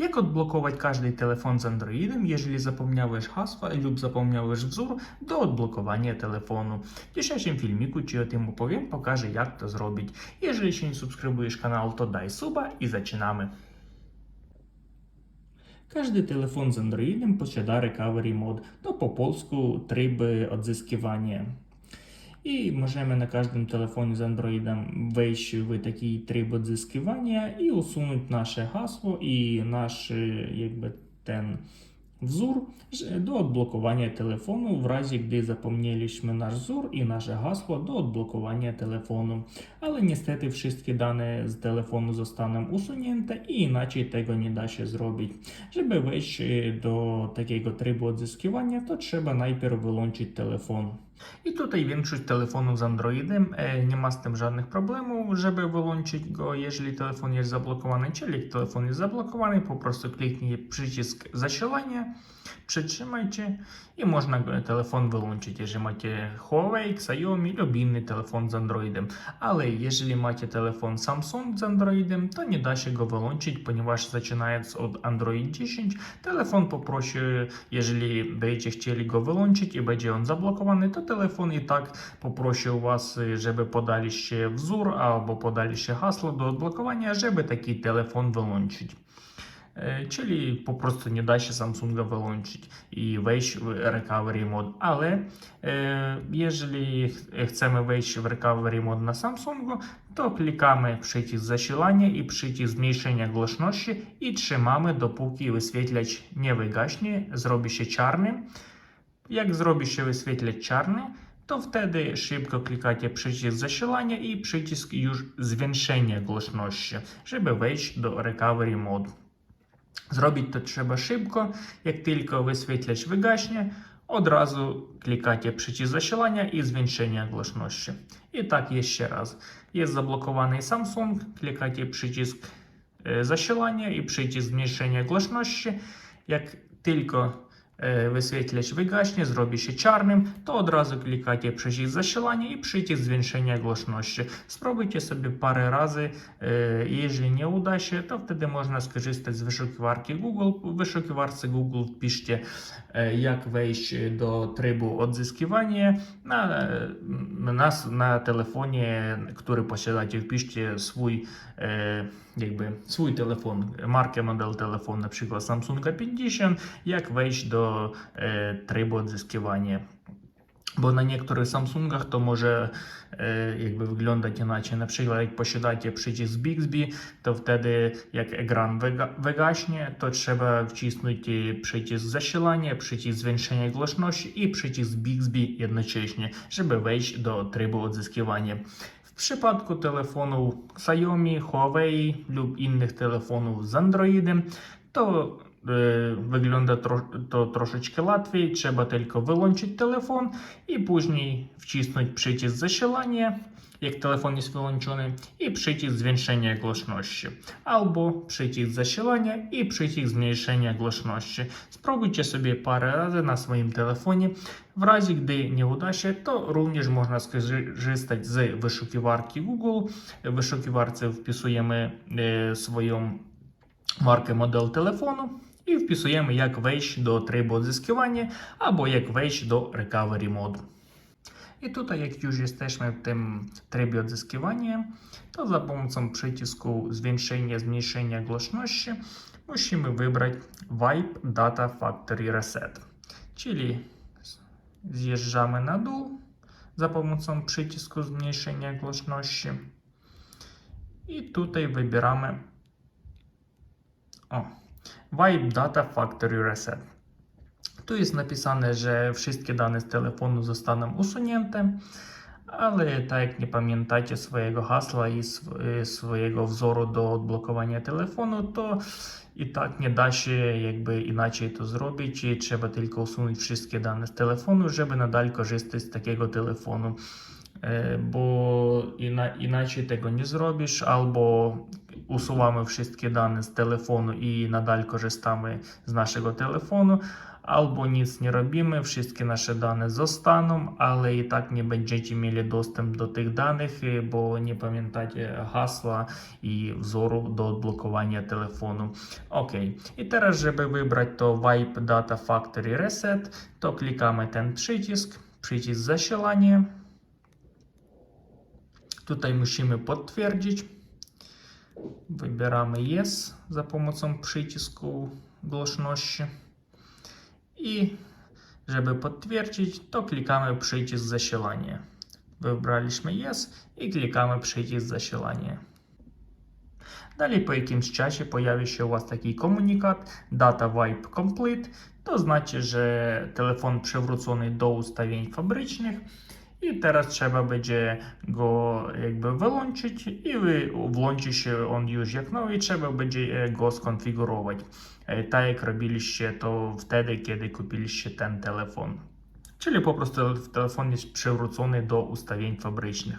Як отблоковать каждый телефон з андроїдом, ежели запомняєш гасло люб запомняєш взор до отблоковання телефону. В тішечим фільміку, чи я тим оповім, покаже, як то зробить. Ежели ще не субскрибуєш канал, то дай суба і зачинами. Każdy telefon z Androidem posiada recovery mode, to po polsku tryb odzyskiwanie. І możemy na każdym telefonie z Androidem wejść w taki tryb odzyskiwania i usunąć nasze hasło i nasz jakby ten wzór do odblokowania telefonu w razie, gdy zapomnieliśmy nasz wzór i nasze hasło do odblokowania telefonu. Ale niestety wszystkie dane z telefonu zostaną usunięte i inaczej tego nie da się zrobić. Żeby wejść do takiego trybu odzyskiwania, to trzeba najpierw wyłączyć telefon. I tutaj większość telefonów z Androidem e, nie ma z tym żadnych problemów, żeby wyłączyć go, jeżeli telefon jest zablokowany, czyli telefon jest zablokowany, po prostu kliknij przycisk zasilania, przytrzymajcie i można telefon wyłączyć, jeżeli macie Huawei, Xiaomi lub inny telefon z Androidem. Ale jeżeli macie telefon Samsung z Androidem, to nie da się go wyłączyć, ponieważ zaczynając od Android 10, telefon poprosi, jeżeli będziecie chcieli go wyłączyć i będzie on zablokowany, to телефон і так попроще вас щоб е, подалі ще взур або подалі ще гасло до відблокування, щоб такий телефон вилончить. Е, чилі попросту не дачі Samsung вилончить і вещь в recovery мод. Але е, єжелі хочемо вещь recovery мод на Samsung, то клікаємо пшиті зачілання і пшиті змішання глашнощі і тримаємо, допоки висвітлять не вигашні, зробіще чарним. Jak zrobi się wyświetlać czarny, to wtedy szybko klikacie przycisk zasilania i przycisk już zwiększenia głośności, żeby wejść do recovery mode. Zrobić to trzeba szybko, jak tylko wyświetlacz wygaśnie, od razu klikacie przycisk zasilania i zwiększenia głośności. I tak jeszcze raz. Jest zablokowany Samsung, klikacie przycisk e, zasilania i przycisk zmniejszenia głośności. Jak tylko Е, Висвітлювач вигаśnie, зробіші чарним, то одразу клікайте «Прижіть зашилання» і «Прижіть звіншення глушності. Спробуйте собі пари рази, якщо не удачі, то втеди можна скористати з вишуківарки Google. В вишуківарці Google впиште, е, як вийти до трибу одзискування на, е, на, на телефоні, який посідаєте, впиште свій, якби, свій телефон, марки, модель телефон, наприклад, Samsung 50, як вийти до что е, э, требует взыскивания. Бо на некоторых Samsung то може е, якби виглядати іначе. Наприклад, як посчитати пшиті з Bixby, то вtedy як екран вигашне, то треба втиснути przycisk засилання, przycisk zwiększenia głośności і przycisk Bixby jednocześnie, щоб вийти до трибу відзискування. В przypadku телефонів Xiaomi, Huawei lub innych telefonów z Androidem, to Wygląda to troszeczkę łatwiej, trzeba tylko wyłączyć telefon i później wcisnąć przycisk zasilania, jak telefon jest wyłączony, i przycisk zwiększenia głośności, albo przycisk zasilania i przycisk zmniejszenia głośności. Spróbujcie sobie parę razy na swoim telefonie. W razie, gdy nie uda się, to również można skorzystać z wyszukiwarki Google. W wyszukiwarce wpisujemy swoją markę model telefonu. i wpisujemy jak wejść do trybu зісківання або jak wejść do Recovery моду. i tutaj jak już jesteśmy w tym trybie odzyskiwania, to za pomocą przycisku zwiększenia, zmniejszenia głośności musimy wybrać Wipe Data Factory Reset. Czyli zjeżdżamy na dół za pomocą przycisku zmniejszenia głośności i tutaj wybieramy Vibe Data Factory Reset. Tu jest napisane, że wszystkie dane z telefonu zostaną usunięte, ale tak jak nie pamiętacie swojego hasła i swojego wzoru do odblokowania telefonu, to i tak nie da się jakby inaczej to zrobić i trzeba tylko usunąć wszystkie dane z telefonu, żeby nadal korzystać z takiego telefonu. Бо іна, іначе tego не зробиш, або usuwamy wszystkie dane z telefonu i nadal korzystamy z naszego telefonu, albo nic nie robimy, wszystkie nasze dane zostaną, ale i tak nie będziecie mieli dostęp do tych danych, bo nie pamiętacie hasła i wzoru do odblokowania telefonu. Ok, i teraz, żeby wybrać to Wipe Data Factory Reset, to klikamy ten przycisk, przycisk zasilanie. Tutaj musimy potwierdzić. Wybieramy Yes za pomocą przycisku głośności. I żeby potwierdzić, to klikamy przycisk zasilanie. Wybraliśmy Yes i klikamy przycisk zasilanie. Dalej po jakimś czasie pojawi się u Was taki komunikat Data Wipe Complete. To znaczy, że telefon przywrócony do ustawień fabrycznych. I teraz trzeba będzie go jakby wyłączyć i włączy się on już jak nowy i trzeba będzie go skonfigurować. Tak jak robiliście to wtedy, kiedy kupiliście ten telefon. Czyli po prostu telefon jest przywrócony do ustawień fabrycznych.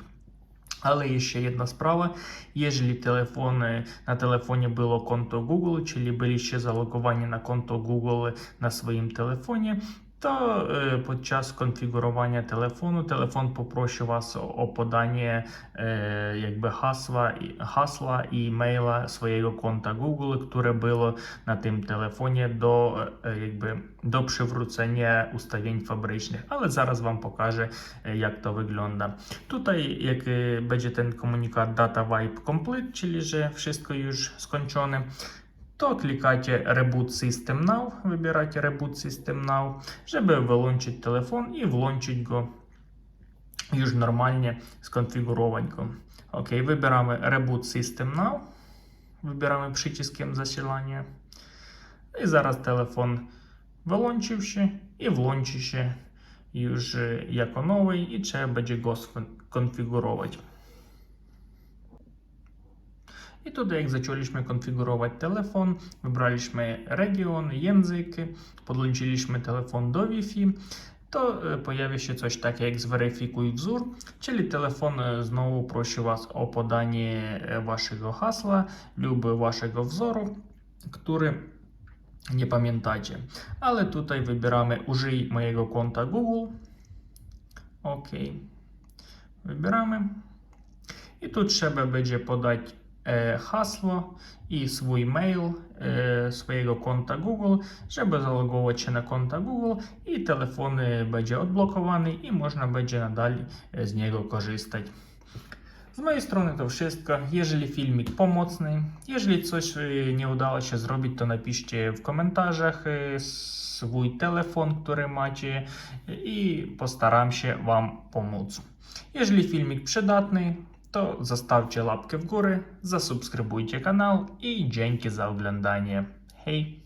Ale jeszcze jedna sprawa, jeżeli telefони, на телефоні було конто Google, чи були ще залоковані на конто Google на своїм телефоні, To e, podczas konfigurowania telefonu telefon телефон was o podanie подання е, якби гасла, гасла і мейла своєго Google, które było na tym telefonie do якби e, до przywrócenia ustawień fabrycznych, ale zaraz Wam pokażę, e, jak to wygląda. Tutaj, jak będzie ten komunikat data wipe complete, czyli że wszystko już skończone, то клікайте Reboot System Now, Вибирайте Reboot System Now, чтобы вилончить телефон і влончить його вже нормально сконфігурованько. Окей, вибираємо Reboot System Now, вибираємо пшическим засилання. І зараз телефон вилончивши і влончивши, вже як новий, і треба буде його конфігурувати. I tutaj jak zaczęliśmy konfigurować telefon, wybraliśmy region, język, podłączyliśmy telefon do Wi-Fi, to e, pojawi się coś takiego jak zweryfikuj wzór, czyli telefon e, znowu prosi Was o podanie e, Waszego hasła lub Waszego wzoru, który nie pamiętacie. Ale tutaj wybieramy użyj mojego konta Google. OK. Wybieramy. I tu trzeba będzie podać E, hasło i swój mail e, swojego konta Google, żeby zalogować się na konta Google i telefon będzie odblokowany i można będzie nadal e, z niego korzystać. Z mojej strony to wszystko. Jeżeli filmik pomocny, jeżeli coś nie udało się zrobić, to napiszcie w komentarzach swój telefon, który macie i postaram się Wam pomóc. Jeżeli filmik przydatny, то заставьте лапки в горы, засубскрибуйте канал и дженьки за оглядание. Хей!